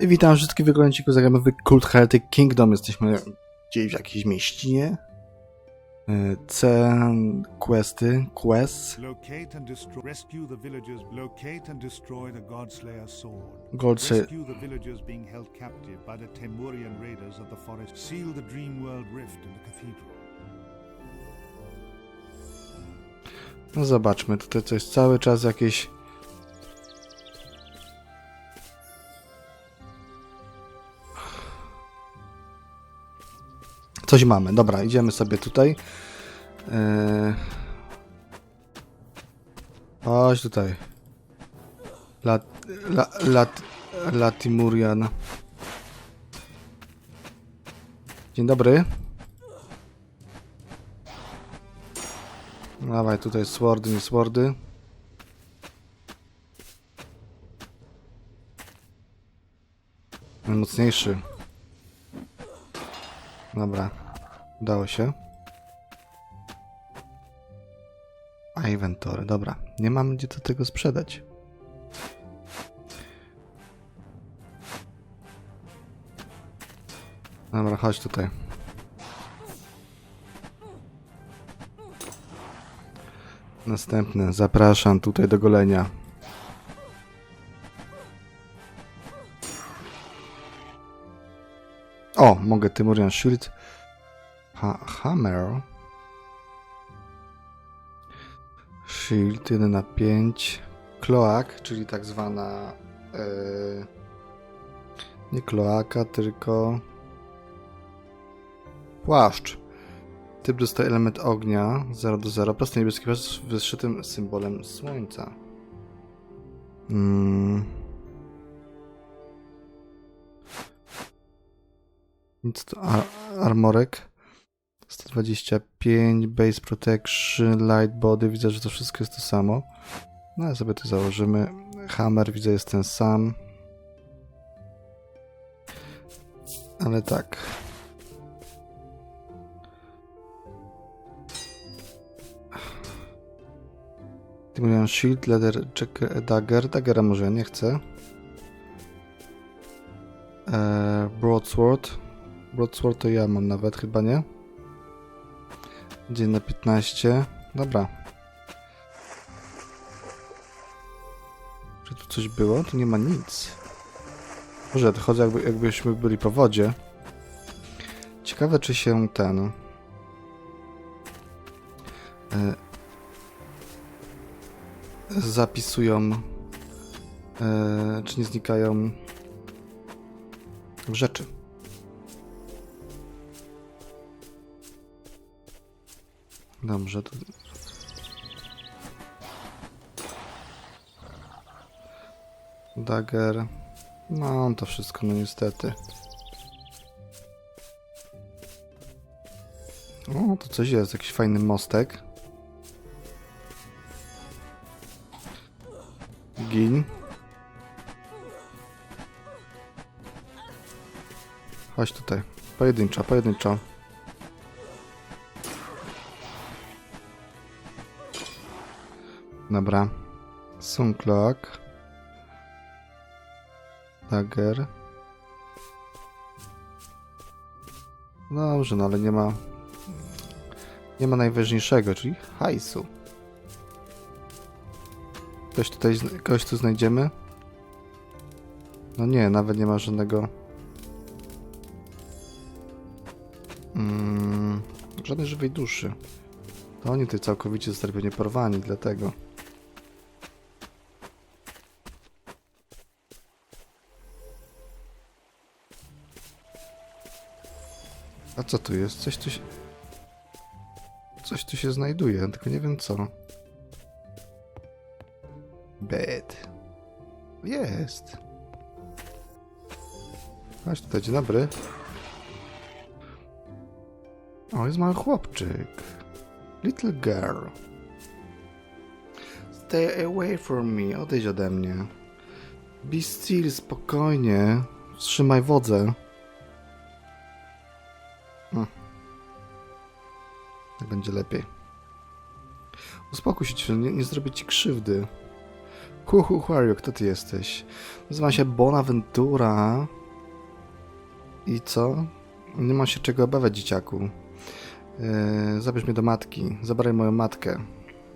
Witam wszystkich wyglądników zagramy w Cult Heretic Kingdom. Jesteśmy gdzieś w jakiejś mieścinie. Y, C, questy, quests, Locate and destroy. Rescue the villagers. Locate and destroy Coś mamy, dobra, idziemy sobie tutaj. Eee... Chodź tutaj. Lat... La... Lat... Latimurian. Dzień dobry. Dawaj, tutaj swordy, nie swordy. Najmocniejszy. Dobra. Udało się. A inwentory, dobra. Nie mam gdzie do tego sprzedać. Dobra, chodź tutaj. Następny. Zapraszam tutaj do golenia. O, mogę Tymurian Shield. Ha Hammer. Shield 1 na 5. Kloak, czyli tak zwana. Yy, nie kloaka, tylko. Płaszcz. Typ dostaje element ognia 0 do 0. Prosty niebieski płaszcz z wyszytym symbolem słońca. Mm. Ar armorek. 125, base protection, light body. Widzę, że to wszystko jest to samo. No ale sobie to założymy. Hammer widzę jest ten sam. Ale tak. Tymurian Shield, Leather Jack- Dagger. Daggera może nie chcę. Eee, Broadsword. Broadsword to ja mam nawet, chyba nie? Dzień na 15. Dobra. Czy tu coś było? Tu nie ma nic. Może to chodzę jakby, jakbyśmy byli po wodzie. Ciekawe czy się ten... E, zapisują, e, czy nie znikają rzeczy. Dobrze, to... Dagger. No, to wszystko, no niestety. O, to coś jest, jakiś fajny mostek. Gin. Chodź tutaj. Pojedynczo, pojedynczo. Dobra. Suncloak. Dagger. Dobrze, no ale nie ma... Nie ma najważniejszego, czyli hajsu. Ktoś tutaj, kogoś tu znajdziemy? No nie, nawet nie ma żadnego... Mm, żadnej żywej duszy. To oni tutaj całkowicie zostali pewnie porwani, dlatego. Co tu jest? Coś tu się... Coś tu się znajduje, tylko nie wiem co. Bed. Jest. Chodź tutaj, dzień dobry. O, jest mały chłopczyk. Little girl. Stay away from me. Odejdź ode mnie. Be still, spokojnie. Wstrzymaj wodzę. Będzie lepiej. Uspokój się, nie, nie zrobię ci krzywdy. Who you? Kto ty jesteś? Nazywam się Bonaventura. I co? Nie mam się czego obawiać, dzieciaku. Yy, zabierz mnie do matki. Zabraj moją matkę.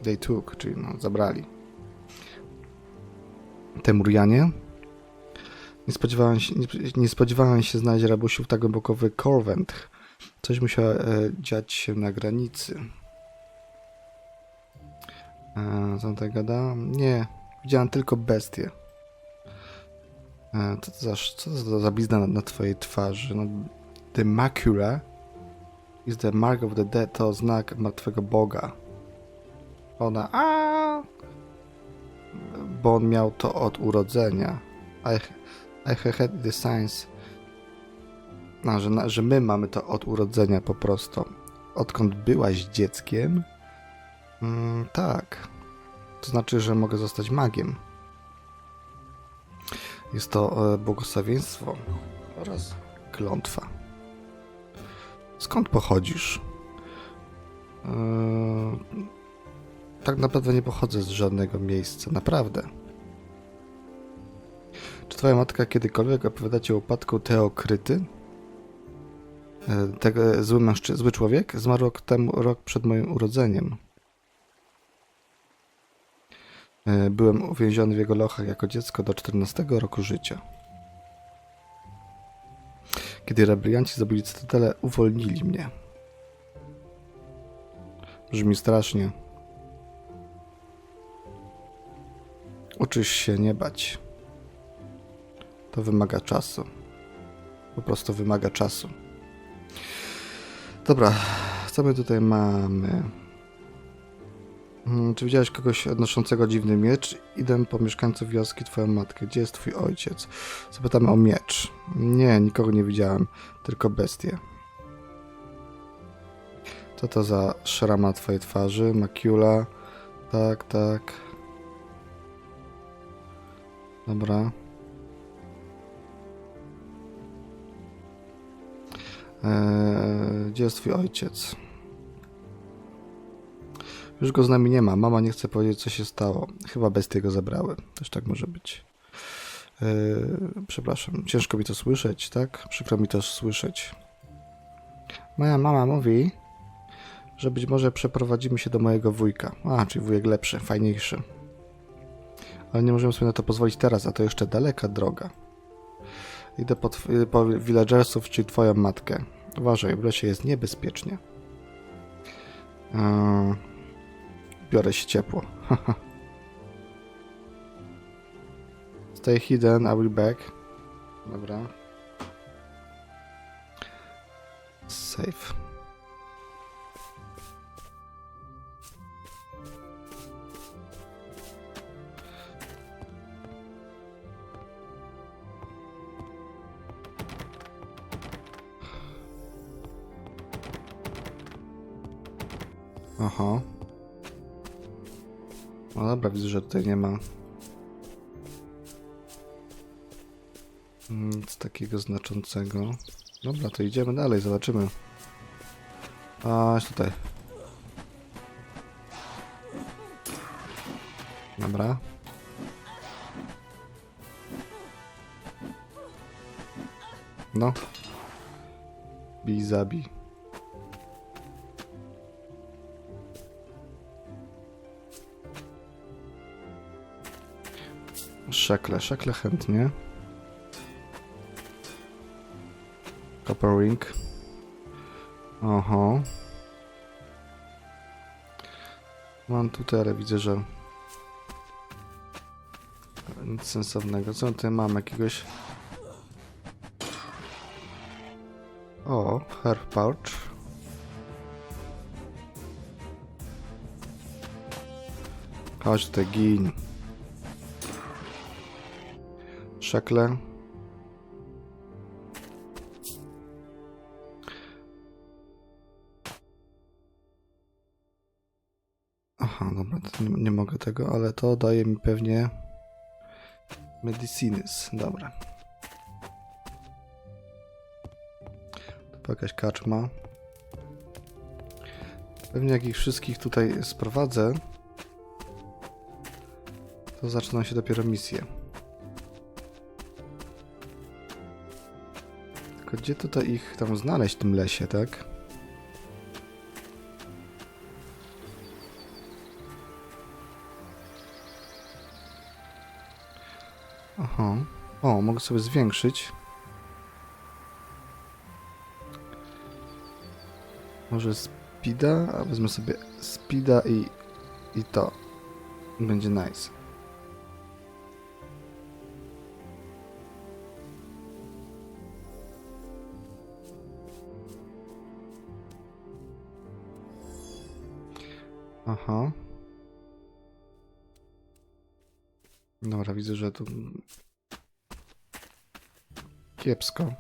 They took, czyli no, zabrali. Temurianie? Nie spodziewałem się, nie, nie spodziewałem się znaleźć rabusiów tak głęboko w Corvent. Coś musiało e, dziać się na granicy. E, co tak gada? Nie, widziałem tylko bestię. E, co to za, co to za blizna na, na twojej twarzy? No, the macula is the mark of the dead, to znak martwego Boga. Ona, a Bo on miał to od urodzenia. I, I had the signs. No, że, że my mamy to od urodzenia po prostu. Odkąd byłaś dzieckiem? Mm, tak. To znaczy, że mogę zostać magiem. Jest to e, błogosławieństwo oraz klątwa. Skąd pochodzisz? E, tak naprawdę nie pochodzę z żadnego miejsca, naprawdę. Czy twoja matka kiedykolwiek opowiada ci o upadku Teokryty? E, Tego zły mężczy- zły człowiek zmarł rok temu, rok przed moim urodzeniem. E, Byłem uwięziony w jego lochach jako dziecko do 14 roku życia. Kiedy rebelianci zdobyli cytadelę, uwolnili mnie. Brzmi strasznie. Uczysz się nie bać. To wymaga czasu. Po prostu wymaga czasu. Dobra, co my tutaj mamy? Hmm, czy widziałeś kogoś odnoszącego dziwny miecz? Idę po mieszkańców wioski, twoją matkę. Gdzie jest twój ojciec? Zapytamy o miecz. Nie, nikogo nie widziałem, tylko bestię. Co to za szrama twojej twarzy? Makula. Tak, tak. Dobra. Eee, gdzie jest twój ojciec? Już go z nami nie ma. Mama nie chce powiedzieć, co się stało. Chyba bestie go zabrały. Też tak może być. Eee, przepraszam, ciężko mi to słyszeć, tak? Przykro mi to słyszeć. Moja mama mówi, że być może przeprowadzimy się do mojego wujka. A, czyli wujek lepszy, fajniejszy. Ale nie możemy sobie na to pozwolić teraz, a to jeszcze daleka droga. Idę po, po villagersów, czyli twoją matkę. Uważaj, w lesie jest niebezpiecznie. Eee, biorę się ciepło. Stay hidden, I will back. Dobra. Safe. Aha. No dobra, widzę, że tutaj nie ma nic takiego znaczącego. Dobra, to idziemy dalej, zobaczymy. A, tutaj. Dobra. No. Bij, zabij. Szekle, szekle chętnie. Copper ring. Oho. Mam tutaj, ale widzę, że nic sensownego. Co tutaj mam? Jakiegoś... O, herb pouch. Chodź tutaj, gin. Szekle. Aha, dobra, nie, nie mogę tego, ale to daje mi pewnie medicines. Dobra. To jakaś kaczma. Pewnie jak ich wszystkich tutaj sprowadzę, to zaczną się dopiero misje. Tylko gdzie tutaj ich tam znaleźć w tym lesie, tak? Aha. O, mogę sobie zwiększyć. Może speeda, a wezmę sobie speeda i, i to. Będzie nice. Aha. Dobra, widzę, że tu kiepsko.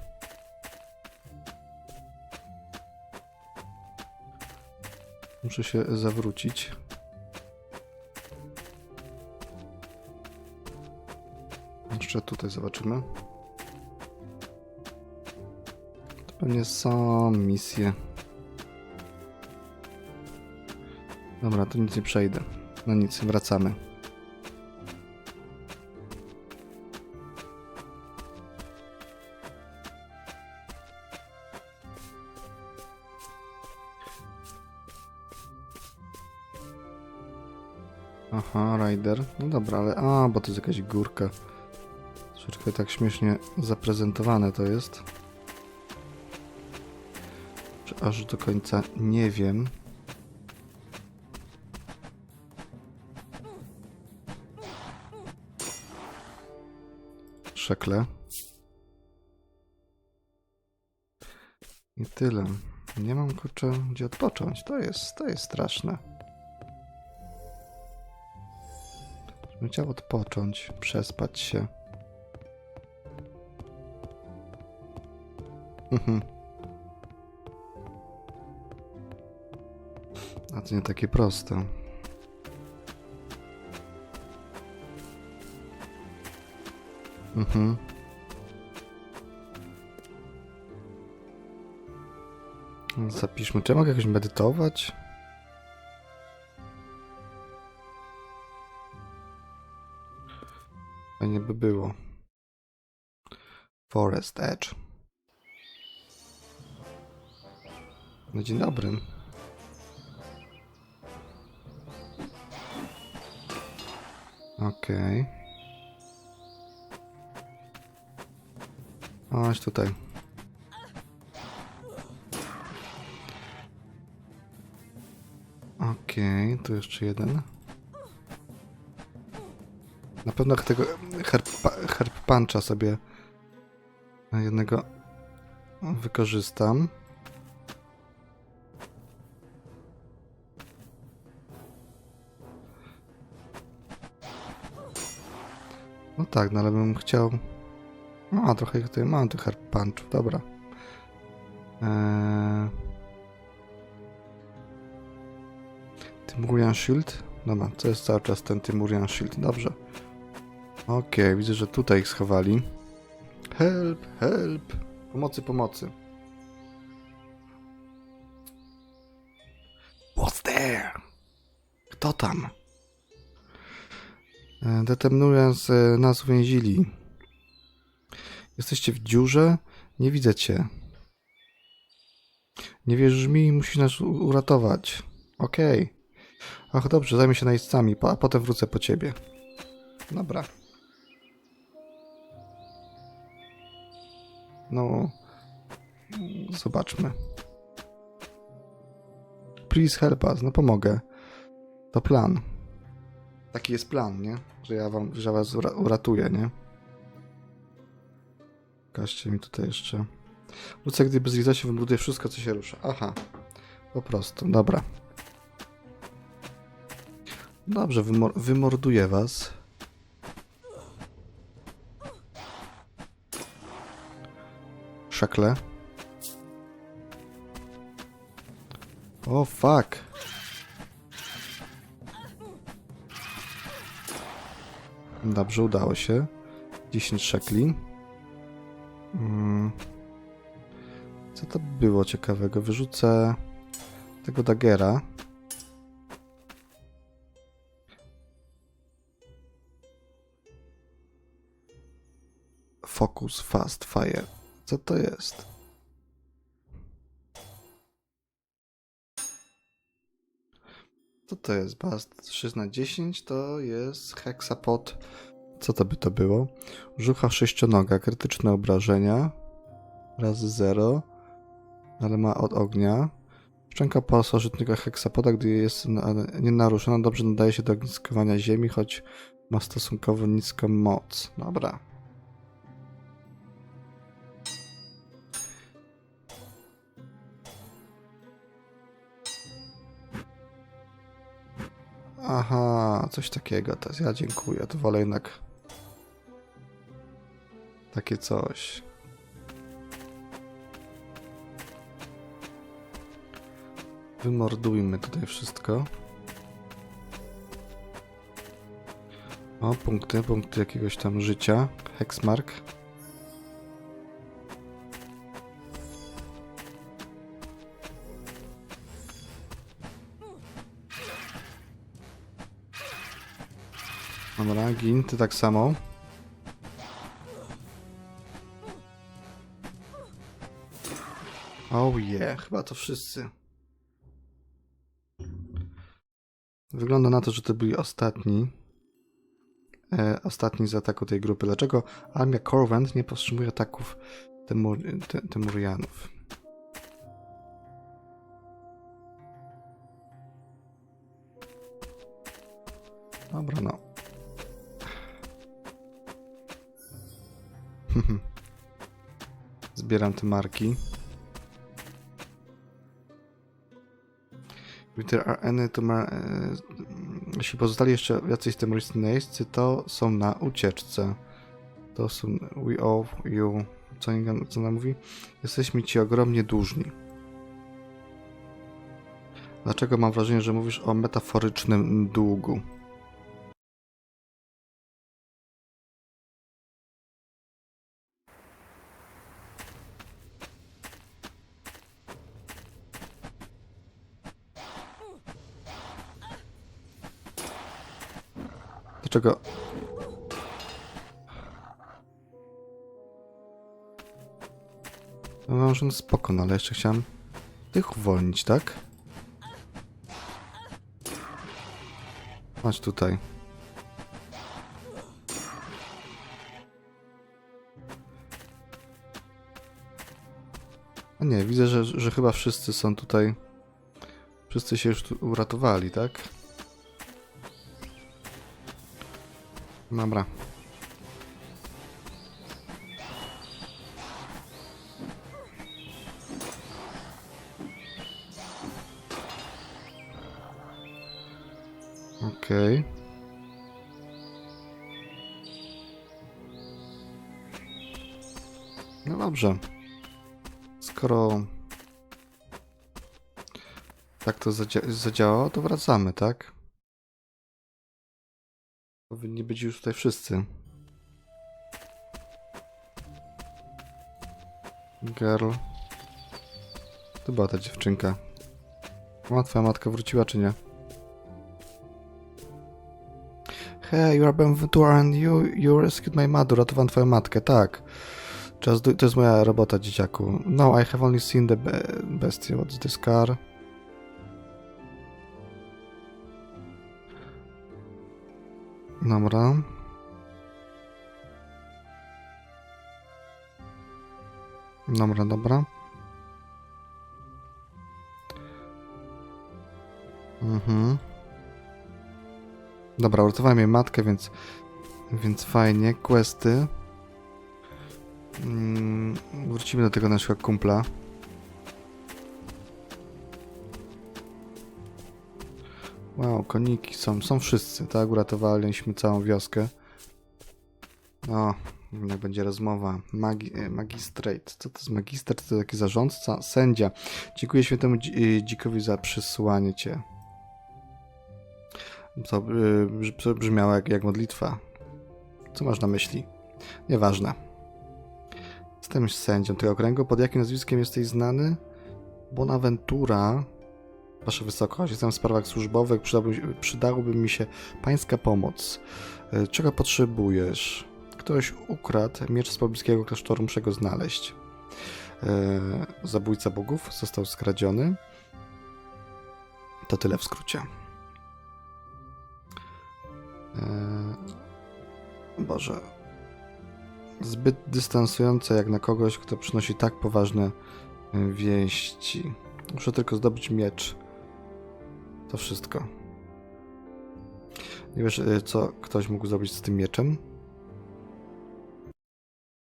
Muszę się zawrócić. Jeszcze tutaj zobaczymy. To pewnie są misje. Dobra, tu nic nie przejdę. No nic, wracamy. Aha, rider. No dobra, ale... A, bo to jest jakaś górka. Troszeczkę tak śmiesznie zaprezentowane to jest. Czy aż do końca nie wiem. Szekle. I tyle. Nie mam kurczę gdzie odpocząć. To jest, to jest straszne. Bym chciał odpocząć, przespać się. Mhm. A to nie takie proste. Mhm. Zapiszmy, czy ja mogę jakoś medytować? Fajnie by było. Forest Edge. No dzień dobry. Okej. Okay. Chodź tutaj. Okej, okay, tu jeszcze jeden. Na pewno tego herb, herb puncha sobie jednego wykorzystam. No tak, no ale bym chciał... No, trochę tutaj mam tych herb punchów, dobra. Eee... Timurian Shield? Dobra, to jest cały czas ten Timurian Shield, dobrze. Okej, okay, widzę, że tutaj ich schowali. Help, help. Pomocy, pomocy. What's there? Kto tam? E, Determinując e, nas uwięzili. Jesteście w dziurze? Nie widzę cię. Nie wierzysz mi? Musisz nas uratować. Okej. Okay. Ach, dobrze, zajmę się najeźdźcami, a potem wrócę po ciebie. Dobra. No, zobaczmy. Please help us. No pomogę. To plan. Taki jest plan, nie? Że ja wam, że was ura uratuję, nie? Pokażcie mi tutaj jeszcze. Wrócę, gdy bez litości wybuduję wszystko, co się rusza. Aha. Po prostu. Dobra. Dobrze, wymor wymorduję was. Szakle. O, fuck. Dobrze, udało się. 10 szekli. Mm. Co to było ciekawego? Wyrzucę tego dagera. Focus Fast Fire. Co to jest? Co to jest? Bast 6 na 10 to jest heksapod co to by to było? Żucha sześcionoga, krytyczne obrażenia. Razy 0. Ale ma od ognia. Szczęka pasożytnika heksapoda, gdy jest na- nienaruszona, dobrze nadaje się do ogniskowania ziemi, choć ma stosunkowo niską moc. Dobra. Aha, coś takiego. To ja dziękuję. To wolę jednak takie coś. Wymordujmy tutaj wszystko. O, punkty, punkty jakiegoś tam życia. Hexmark. Dobra, gin, ty tak samo. Yeah, chyba to wszyscy. Wygląda na to, że to byli ostatni. E, ostatni z ataku tej grupy. Dlaczego armia Corvent nie powstrzymuje ataków Temur, te, Temurianów? Dobra, no. Zbieram te marki. If there are any to ma- e, jeśli pozostali jeszcze jacyś terrorystyczni, to są na ucieczce. To są we owe you. Co, nie- co ona mówi? Jesteśmy ci ogromnie dłużni. Dlaczego mam wrażenie, że mówisz o metaforycznym długu? Może no spoko, no ale jeszcze chciałem tych uwolnić, tak? Chodź tutaj. A nie, widzę, że, że chyba wszyscy są tutaj. Wszyscy się już uratowali, tak? Dobra. Okej. No dobrze. Skoro tak to zadzia- zadziałało, to wracamy, tak? Powinni być już tutaj wszyscy. Girl. To była ta dziewczynka. A twoja matka wróciła, czy nie? Hey, you are Benventura and you, you rescued my mother. Ratowałem twoją matkę, tak. Just do, to jest moja robota, dzieciaku. No, I have only seen the be bestie. What's this car? Dobra. Dobra, dobra. Mhm. Dobra, uratowałem jej matkę, więc więc fajnie. Questy. Mm, wrócimy do tego naszego kumpla. Wow, koniki są, są wszyscy, tak? Uratowaliśmy całą wioskę. O, jak będzie rozmowa. Magi e, magistrate. Co to jest magistrat? To taki zarządca? Sędzia. Dziękuję świętemu e, dzikowi za przysłanie cię. To y, to brzmiało jak, jak modlitwa. Co masz na myśli? Nieważne. Jestem sędzią tego okręgu. Pod jakim nazwiskiem jesteś znany? Bonaventura. Wasza wysokość, jestem w sprawach służbowych. Przydałby, przydałoby mi się pańska pomoc. Y, Czego potrzebujesz? Kto ktoś ukradł miecz z pobliskiego klasztoru, muszę go znaleźć. E, zabójca bogów został skradziony. To tyle w skrócie. E, Boże. Zbyt dystansujące jak na kogoś, kto przynosi tak poważne e, wieści. Muszę tylko zdobyć miecz. To wszystko. Nie wiesz, e, co ktoś mógł zrobić z tym mieczem?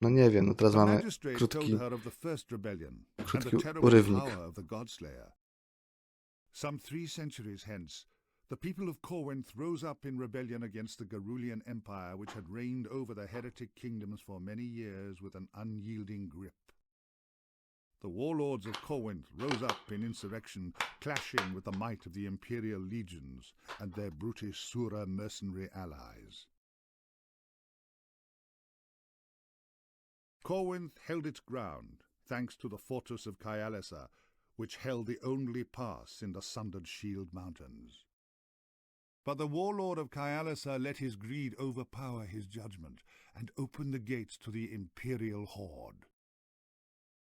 No nie wiem, no teraz mamy krótki, krótki urywnik. Some three centuries hence, the people of Corwinth rose up in rebellion against the Garulian Empire, which had reigned over the heretic kingdoms for many years with an unyielding grip. The warlords of Corwinth rose up in insurrection, clashing with the might of the imperial legions and their brutish Sura mercenary allies. Corwinth held its ground, thanks to the fortress of Kyalessa, which held the only pass in the sundered Shield Mountains. But the warlord of Kyalessa let his greed overpower his judgment and open the gates to the imperial horde.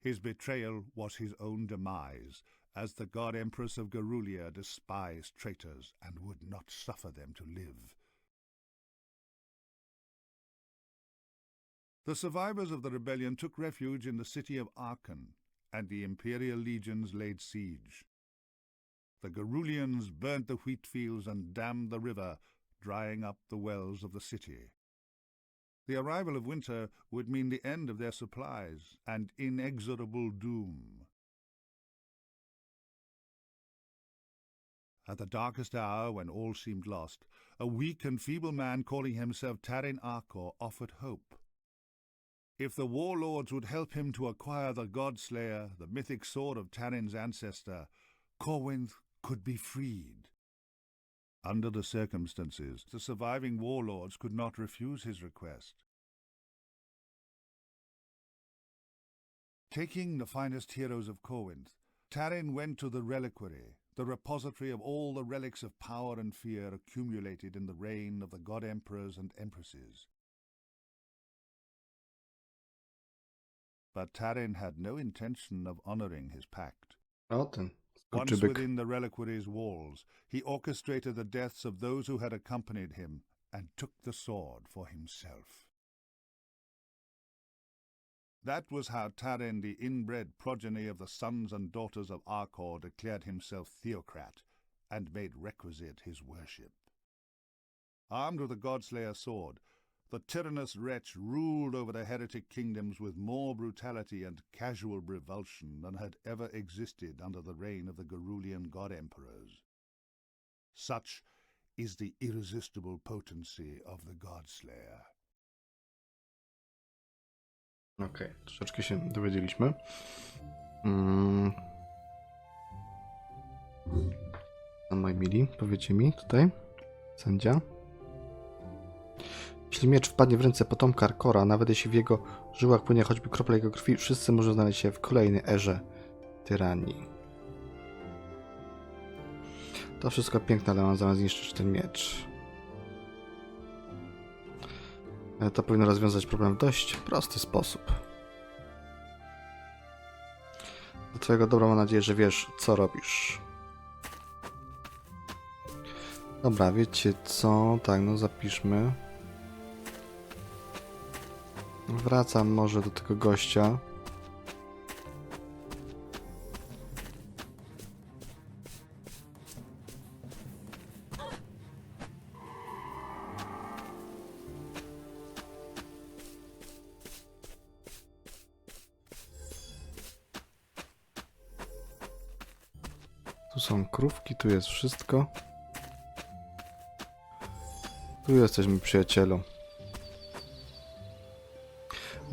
His betrayal was his own demise, as the god empress of Garulia despised traitors and would not suffer them to live. The survivors of the rebellion took refuge in the city of Aachen, and the imperial legions laid siege. The Garulians burnt the wheat fields and dammed the river, drying up the wells of the city. The arrival of winter would mean the end of their supplies and inexorable doom. At the darkest hour, when all seemed lost, a weak and feeble man calling himself Tarin Arkor offered hope. If the warlords would help him to acquire the Godslayer, the mythic sword of Tarin's ancestor, Corwinth could be freed. Under the circumstances, the surviving warlords could not refuse his request. Taking the finest heroes of Corinth, Tarin went to the reliquary, the repository of all the relics of power and fear accumulated in the reign of the god emperors and empresses. But Tarin had no intention of honoring his pact. Ten. Once within the reliquary's walls, he orchestrated the deaths of those who had accompanied him and took the sword for himself. That was how Tarin, the inbred progeny of the sons and daughters of Arkor, declared himself theocrat and made requisite his worship. Armed with the Godslayer sword, the tyrannous wretch ruled over the heretic kingdoms with more brutality and casual revulsion than had ever existed under the reign of the Garulian god emperors. Such is the irresistible potency of the Godslayer. Okej, troszeczkę się dowiedzieliśmy. Mm. Moi mili, powiecie mi tutaj, sędzia. Jeśli miecz wpadnie w ręce potomka Arkora, nawet jeśli w jego żyłach płynie choćby kropla jego krwi, wszyscy może znaleźć się w kolejnej erze tyranii. To wszystko piękne, ale mam zamiast zniszczyć ten miecz. E, To powinno rozwiązać problem w dość prosty sposób. Do twojego dobra mam nadzieję, że wiesz, co robisz. Dobra, wiecie co? Tak, no zapiszmy. Wracam może do tego gościa. Tu są krówki, tu jest wszystko. Tu jesteśmy, przyjacielu.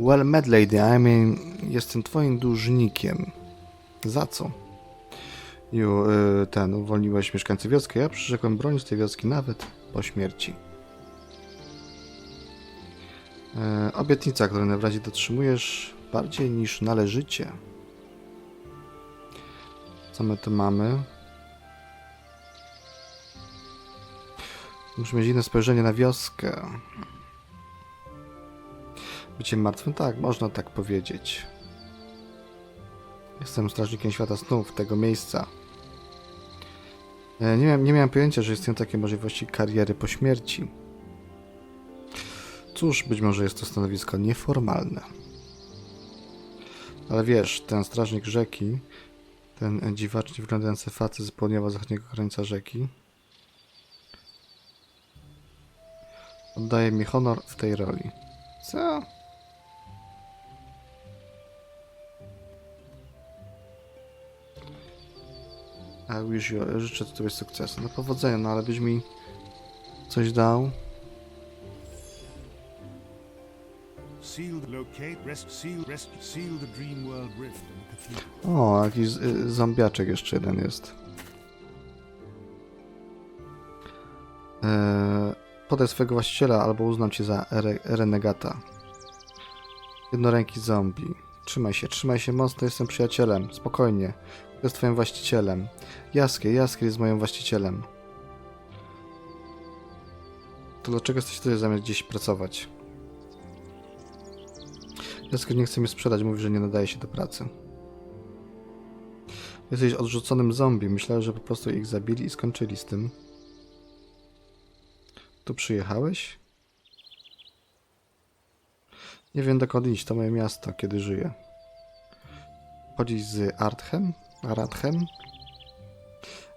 Well met, lady, I mean, jestem twoim dłużnikiem. Za co? Y, ten, uwolniłeś mieszkańców wioski, ja przyrzekłem bronić tej wioski nawet po śmierci. E, obietnica, której na razie dotrzymujesz bardziej niż należycie. Co my tu mamy? Muszę mieć inne spojrzenie na wioskę. Bycie martwym? Tak, można tak powiedzieć. Jestem strażnikiem świata snów, tego miejsca. E, Nie miałem, nie miałem pojęcia, że istnieją takie możliwości kariery po śmierci. Cóż, być może jest to stanowisko nieformalne. Ale wiesz, ten strażnik rzeki, ten dziwacznie wyglądający facet z południowo zachodniego krańca rzeki, oddaje mi honor w tej roli. Co? Wish you, życzę Tobie sukcesu. No powodzenia, no ale byś mi coś dał. O, jakiś y, zombiaczek jeszcze jeden jest. Eee, podaj swojego właściciela, albo uznam cię za re renegata. Jednoręki zombie. Trzymaj się, trzymaj się mocno, jestem przyjacielem. Spokojnie. Jest twoim właścicielem. Jaskier, Jaskier jest moim właścicielem. To dlaczego jesteś tutaj zamiast gdzieś pracować? Jaskier nie chce mnie sprzedać, mówi, że nie nadaje się do pracy. Jesteś odrzuconym zombie. Myślałem, że po prostu ich zabili i skończyli z tym. Tu przyjechałeś? Nie wiem dokąd iść, to moje miasto, kiedy żyję. Chodzić z Arthem? Arathem?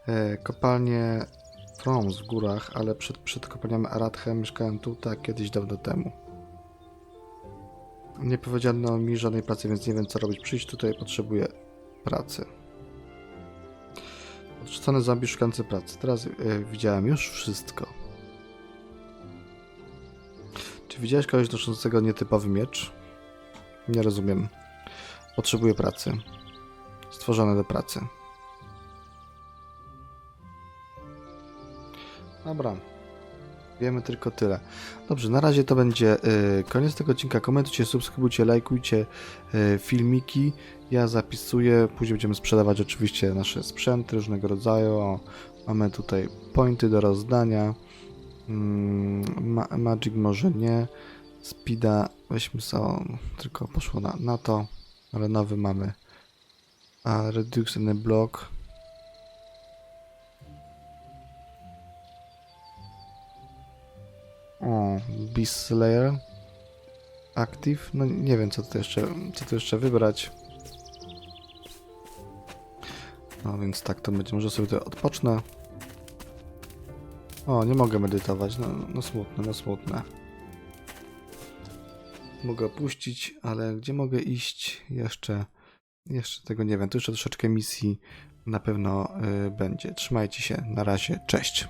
E, kopalnie Froms w górach, ale przed, przed kopalniami Arathem mieszkałem tu tak kiedyś dawno temu. Nie powiedziano mi żadnej pracy, więc nie wiem co robić. Przyjść tutaj, potrzebuję pracy. Odrzucony zombie szukający pracy. Teraz e, widziałem już wszystko. Czy widziałeś kogoś noszącego nietypowy miecz? Nie rozumiem. Potrzebuję pracy. Stworzone do pracy. Dobra. Wiemy tylko tyle. Dobrze, na razie to będzie y, koniec tego odcinka. Komentujcie, subskrybujcie, lajkujcie y, filmiki. Ja zapisuję, później będziemy sprzedawać oczywiście nasze sprzęty różnego rodzaju. O, mamy tutaj pointy do rozdania. Mm, ma Magic może nie. Speeda weźmy sobie, tylko poszło na, na to, ale nowy mamy. A Redux and Block. O, Beast Slayer. Active. No nie wiem co tu jeszcze, co tu jeszcze wybrać. No więc tak to będzie. Może sobie to odpocznę. O, nie mogę medytować. No, no smutne, no smutne. Mogę opuścić, ale gdzie mogę iść? Jeszcze, jeszcze tego nie wiem. Tu jeszcze troszeczkę misji na pewno y, będzie. Trzymajcie się. Na razie. Cześć.